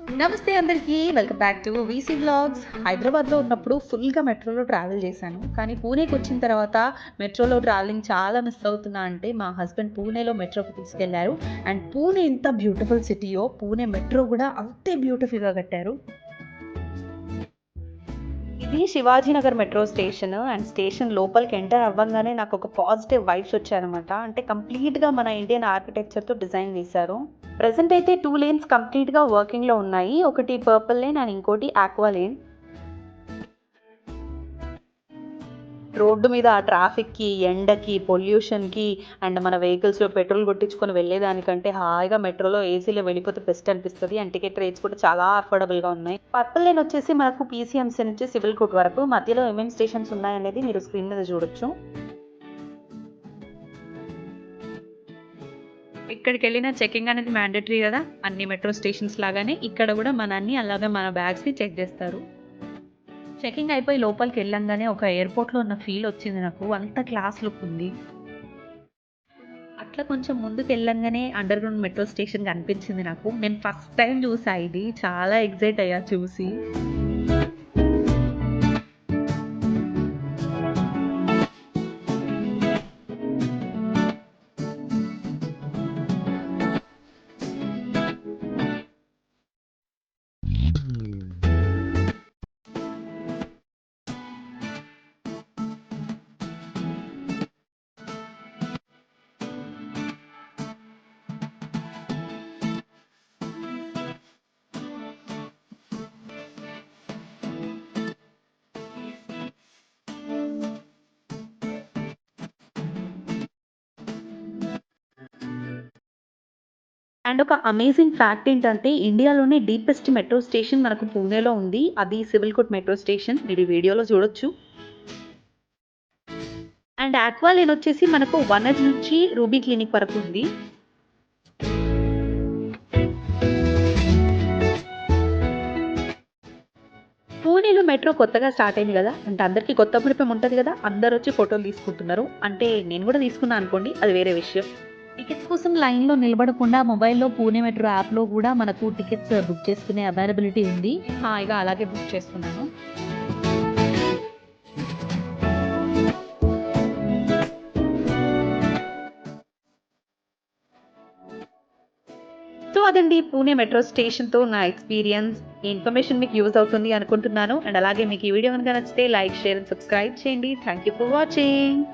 నమస్తే అందరికీ welcome back to VC blogs హైదరాబాద్లో ఉన్నప్పుడు ఫుల్గా మెట్రోలో ట్రావెల్ చేశాను. కానీ పూణేకి వచ్చిన తర్వాత మెట్రోలో ట్రావెలింగ్ చాలా మిస్ అవుతున్నా అంటే మా హస్బెండ్ పూణేలో మెట్రోకి తీసుకెళ్ళారు. అండ్ పూణే ఎంత బ్యూటిఫుల్ సిటీయో పూణే మెట్రో కూడా అంతే బ్యూటిఫుల్గా కట్టారు. ఇది Shivajinagar metro station. And station లోపలికి ఎంటర్ అవ్వగానే నాకు ఒక పాజిటివ్ వైబ్స్ వచ్చాయనమాట అంటే కంప్లీట్గా మన ఇండియన్ ఆర్కిటెక్చర్తో డిజైన్ చేశారు. ప్రజెంట్ అయితే టూ లేన్స్ కంప్లీట్గా వర్కింగ్లో ఉన్నాయి. ఒకటి పర్పుల్ లేన్ అండ్ ఇంకోటి ఆక్వా లేన్ రోడ్డు మీద ఆ ట్రాఫిక్కి ఎండకి పొల్యూషన్కి అండ్ మన వెహికల్స్లో పెట్రోల్ కొట్టించుకొని వెళ్ళేదానికంటే హాయిగా మెట్రోలో ఏసీలో వెళ్ళిపోతే బెస్ట్ అనిపిస్తుంది. అండ్ టికెట్ రేట్స్ కూడా చాలా అఫోర్డబుల్గా ఉన్నాయి. పర్పుల్ లైన్ వచ్చేసి మనకు పీసీఎంసీ నుంచి సివిల్ కోర్ట్ వరకు. మధ్యలో ఏమేమి స్టేషన్స్ ఉన్నాయనేది మీరు స్క్రీన్ మీద చూడొచ్చు. ఇక్కడికి వెళ్ళిన చెకింగ్ అనేది మ్యాండేటరీ కదా? అన్ని మెట్రో స్టేషన్స్ లాగానే ఇక్కడ కూడా మన అన్ని అలాగే మన బ్యాగ్స్ని చెక్ చేస్తారు. చెకింగ్ అయిపోయి లోపలికి వెళ్ళంగానే ఒక ఎయిర్పోర్ట్లో ఉన్న ఫీల్ వచ్చింది నాకు. అంత క్లాస్ లుక్ ఉంది. అట్లా కొంచెం ముందుకు వెళ్ళంగానే అండర్ గ్రౌండ్ మెట్రో స్టేషన్ కనిపించింది నాకు. నేను ఫస్ట్ టైం చూసా ఇది. చాలా ఎగ్జైట్ అయ్యా చూసి. అండ్ ఒక అమేజింగ్ ఫ్యాక్ట్ ఏంటంటే ఇండియాలోనే డీపెస్ట్ మెట్రో స్టేషన్ మనకు పూణేలో ఉంది. అది సివిల్ కోట్ మెట్రో స్టేషన్ మీరు ఈ వీడియోలో చూడొచ్చు. అండ్ ఆక్వా లేన్ వచ్చేసి మనకు వన్ ఎడ్ నుంచి రూబీ క్లినిక్ వరకు ఉంది. పూణేలో మెట్రో కొత్తగా స్టార్ట్ అయింది కదా. అంటే అందరికీ కొత్త పరిపం ఉంటుంది కదా. అందరు వచ్చి ఫోటోలు తీసుకుంటున్నారు. అంటే నేను కూడా తీసుకున్నాను అనుకోండి అది వేరే విషయం. టికెట్స్ కోసం లైన్లో నిలబడకుండా మొబైల్లో పూణే మెట్రో యాప్లో కూడా మనకు టికెట్స్ బుక్ చేసుకునే అవైలబిలిటీ ఉంది. హాయిగా అలాగే బుక్ చేసుకున్నాను. సో అదండి పూణే మెట్రో స్టేషన్తో నా ఎక్స్పీరియన్స్ ఈ ఇన్ఫర్మేషన్ మీకు యూజ్ అవుతుంది అనుకుంటున్నాను. అండ్ అలాగే మీకు ఈ వీడియో కనుక నచ్చితే లైక్ షేర్ అండ్ సబ్స్క్రైబ్ చేయండి. Thank you for watching.